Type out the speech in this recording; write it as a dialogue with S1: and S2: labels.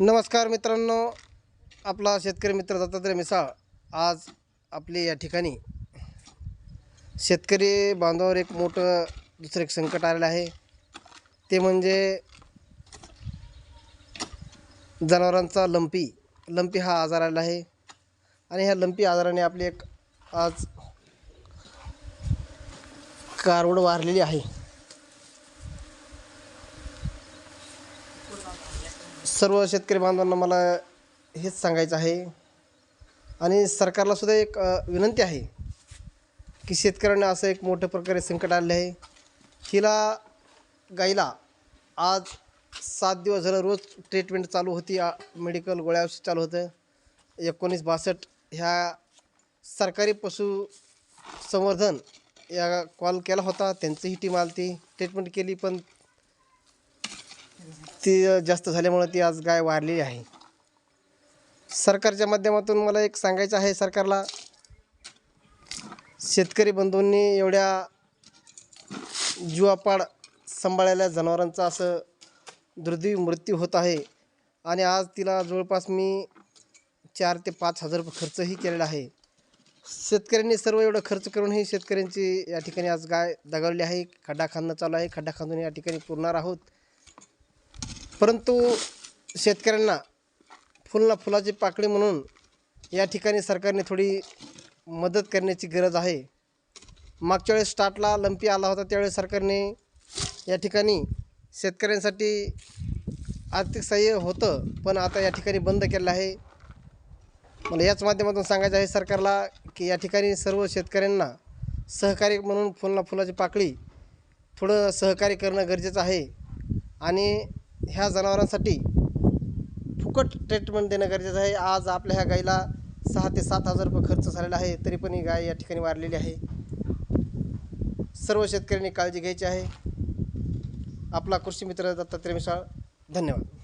S1: नमस्कार मित्रांनो आपला शेतकरी मित्र दत्तात्रय मिसाळ आज आपले या ठिकाणी शेतकरी बांधवावर एक मोठं दुसरं एक संकट आलेलं आहे. ते म्हणजे जनावरांचा लंपी लंपी हा आजार आलेला आहे. आणि ह्या लंपी आजाराने आपली एक आज कारवड वारलेली आहे. सर्व शेतकरी बांधवांना मला हेच सांगायचं आहे. आणि सरकारला सुद्धा एक विनंती आहे की शेतकऱ्यांना असं एक मोठ्या प्रकारे संकट आलेलं आहे. हिला गाईला आज सात दिवस झालं रोज ट्रीटमेंट चालू होती. आ- मेडिकल गोळ्या औषध चालू होतं. एकोणीस बासष्ट ह्या सरकारी पशु संवर्धन या कॉल केला होता. त्यांचीही टीम आली ट्रीटमेंट केली पण ती जास्त झाल्यामुळं ती आज गाय वारलेली आहे. सरकारच्या माध्यमातून मला एक सांगायचं आहे सरकारला शेतकरी बंधूंनी एवढ्या जीवापाड सांभाळलेल्या जनावरांचा असं दुर्दैवी मृत्यू होत आहे. आणि आज तिला जवळपास मी चार ते पाच हजार रुपये खर्चही केलेला आहे. शेतकऱ्यांनी सर्व एवढं खर्च करूनही शेतकऱ्यांची या ठिकाणी आज गाय दगावली आहे. खड्डा खांदणं चालू आहे. खड्डा खांदून या ठिकाणी पुरणार आहोत. परंतु शेतकऱ्यांना फुलना फुलाची पाकळी म्हणून या ठिकाणी सरकारने थोडी मदत करण्याची गरज आहे. मागच्या वेळेस स्टार्टला लंपी आला होता त्यावेळेस सरकारने या ठिकाणी शेतकऱ्यांसाठी आर्थिक सहाय्य होतं पण आता या ठिकाणी बंद केलं आहे. मला याच माध्यमातून सांगायचं आहे सरकारला की या ठिकाणी सर्व शेतकऱ्यांना सहकार्य म्हणून फुलना फुलाची पाकळी थोडं सहकार्य करणं गरजेचं आहे. आणि ह्या जनावरांसाठी फुकट ट्रीटमेंट देणं गरजेचं आहे. आज आपल्या ह्या गाईला सहा ते सात हजार रुपये खर्च झालेला आहे. तरी पण ही गाय या ठिकाणी वारलेली आहे. सर्व शेतकऱ्यांनी काळजी घ्यायची आहे. आपला कृषी मित्र दत्तात्रय मिसाळ धन्यवाद.